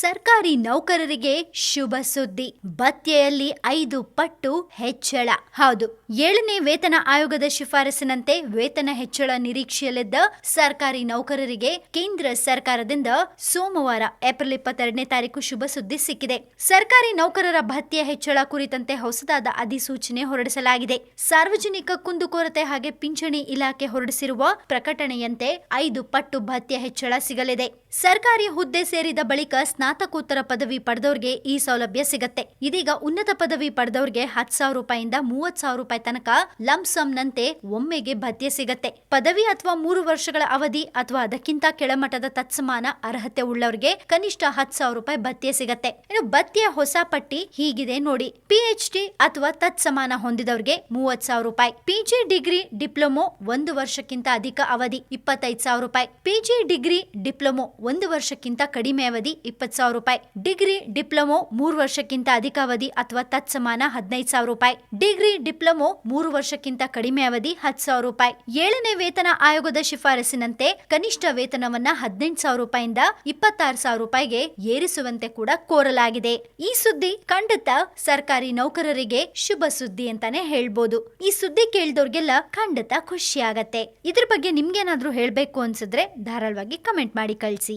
ಸರ್ಕಾರಿ ನೌಕರರಿಗೆ ಶುಭ ಸುದ್ದಿ. ಭತ್ಯೆಯಲ್ಲಿ ಐದು ಪಟ್ಟು ಹೆಚ್ಚಳ. ಹೌದು, ಏಳನೇ ವೇತನ ಆಯೋಗದ ಶಿಫಾರಸಿನಂತೆ ವೇತನ ಹೆಚ್ಚಳ ನಿರೀಕ್ಷೆಯಲ್ಲಿದ್ದ ಸರ್ಕಾರಿ ನೌಕರರಿಗೆ ಕೇಂದ್ರ ಸರ್ಕಾರದಿಂದ ಸೋಮವಾರ, ಏಪ್ರಿಲ್ ಇಪ್ಪತ್ತೆರಡನೇ ತಾರೀಕು ಶುಭ ಸುದ್ದಿ ಸಿಕ್ಕಿದೆ. ಸರ್ಕಾರಿ ನೌಕರರ ಭತ್ಯೆ ಹೆಚ್ಚಳ ಕುರಿತಂತೆ ಹೊಸದಾದ ಅಧಿಸೂಚನೆ ಹೊರಡಿಸಲಾಗಿದೆ. ಸಾರ್ವಜನಿಕ ಕುಂದುಕೊರತೆ ಹಾಗೆ ಪಿಂಚಣಿ ಇಲಾಖೆ ಹೊರಡಿಸಿರುವ ಪ್ರಕಟಣೆಯಂತೆ ಐದು ಪಟ್ಟು ಭತ್ಯೆ ಹೆಚ್ಚಳ ಸಿಗಲಿದೆ. ಸರ್ಕಾರಿ ಹುದ್ದೆ ಸೇರಿದ ಬಳಿಕ ಸ್ನಾತಕೋತ್ತರ ಪದವಿ ಪಡೆದವರಿಗೆ ಈ ಸೌಲಭ್ಯ ಸಿಗತ್ತೆ. ಇದೀಗ ಉನ್ನತ ಪದವಿ ಪಡೆದವರಿಗೆ ಹತ್ತು ಸಾವಿರ ರೂಪಾಯಿಂದ ಮೂವತ್ ಸಾವಿರ ರೂಪಾಯಿ ತನಕ ನಂತೆ ಒಮ್ಮೆಗೆ ಭತ್ಯೆ ಸಿಗತ್ತೆ. ಪದವಿ ಅಥವಾ ಮೂರು ವರ್ಷಗಳ ಅವಧಿ ಅಥವಾ ಅದಕ್ಕಿಂತ ಕೆಳಮಟ್ಟದ ತತ್ಸಮಾನ ಅರ್ಹತೆ ಉಳ್ಳವರಿಗೆ ಕನಿಷ್ಠ ಹತ್ತು ಸಾವಿರ ರೂಪಾಯಿ ಭತ್ಯೆ ಸಿಗತ್ತೆ. ಇನ್ನು ಭತ್ಯೆ ಹೊಸ ಪಟ್ಟಿ ಹೀಗಿದೆ ನೋಡಿ. ಪಿಎಚ್ ಡಿ ಅಥವಾ ತತ್ಸಮಾನ ಹೊಂದಿದವರಿಗೆ ಮೂವತ್ ಸಾವಿರ ರೂಪಾಯಿ. ಪಿಜಿ ಡಿಗ್ರಿ ಡಿಪ್ಲೊಮೊ ಒಂದು ವರ್ಷಕ್ಕಿಂತ ಅಧಿಕ ಅವಧಿ ಇಪ್ಪತ್ತೈದು ಸಾವಿರ ರೂಪಾಯಿ. ಪಿಜಿ ಡಿಗ್ರಿ ಡಿಪ್ಲೊಮೊ ಒಂದು ವರ್ಷಕ್ಕಿಂತ ಕಡಿಮೆ ಅವಧಿ ಇಪ್ಪತ್ತು ಸಾವಿರ ರೂಪಾಯಿ. ಡಿಗ್ರಿ, ಡಿಪ್ಲೊಮೊ ಮೂರು ವರ್ಷಕ್ಕಿಂತ ಅಧಿಕ ಅವಧಿ ಅಥವಾ ತತ್ಸಮಾನ ಹದಿನೈದು ಸಾವಿರ ರೂಪಾಯಿ. ಡಿಗ್ರಿ, ಡಿಪ್ಲೊಮೊ ಮೂರು ವರ್ಷಕ್ಕಿಂತ ಕಡಿಮೆ ಅವಧಿ ಹತ್ತು ಸಾವಿರ ರೂಪಾಯಿ. ಏಳನೇ ವೇತನ ಆಯೋಗದ ಶಿಫಾರಸಿನಂತೆ ಕನಿಷ್ಠ ವೇತನವನ್ನ ಹದಿನೆಂಟು ಸಾವಿರ ರೂಪಾಯಿಂದ ಇಪ್ಪತ್ತಾರು ಸಾವಿರ ರೂಪಾಯಿಗೆ ಏರಿಸುವಂತೆ ಕೂಡ ಕೋರಲಾಗಿದೆ. ಈ ಸುದ್ದಿ ಖಂಡಿತ ಸರ್ಕಾರಿ ನೌಕರರಿಗೆ ಶುಭ ಸುದ್ದಿ ಅಂತಾನೆ ಹೇಳ್ಬೋದು. ಈ ಸುದ್ದಿ ಕೇಳಿದವ್ರಿಗೆಲ್ಲ ಖಂಡಿತ ಖುಷಿ ಆಗತ್ತೆ ಇದ್ರ ಬಗ್ಗೆ ನಿಮ್ಗೇನಾದ್ರೂ ಹೇಳ್ಬೇಕು ಅನ್ಸಿದ್ರೆ ಧಾರಾಳವಾಗಿ ಕಮೆಂಟ್ ಮಾಡಿ ಕಳಿಸಿ.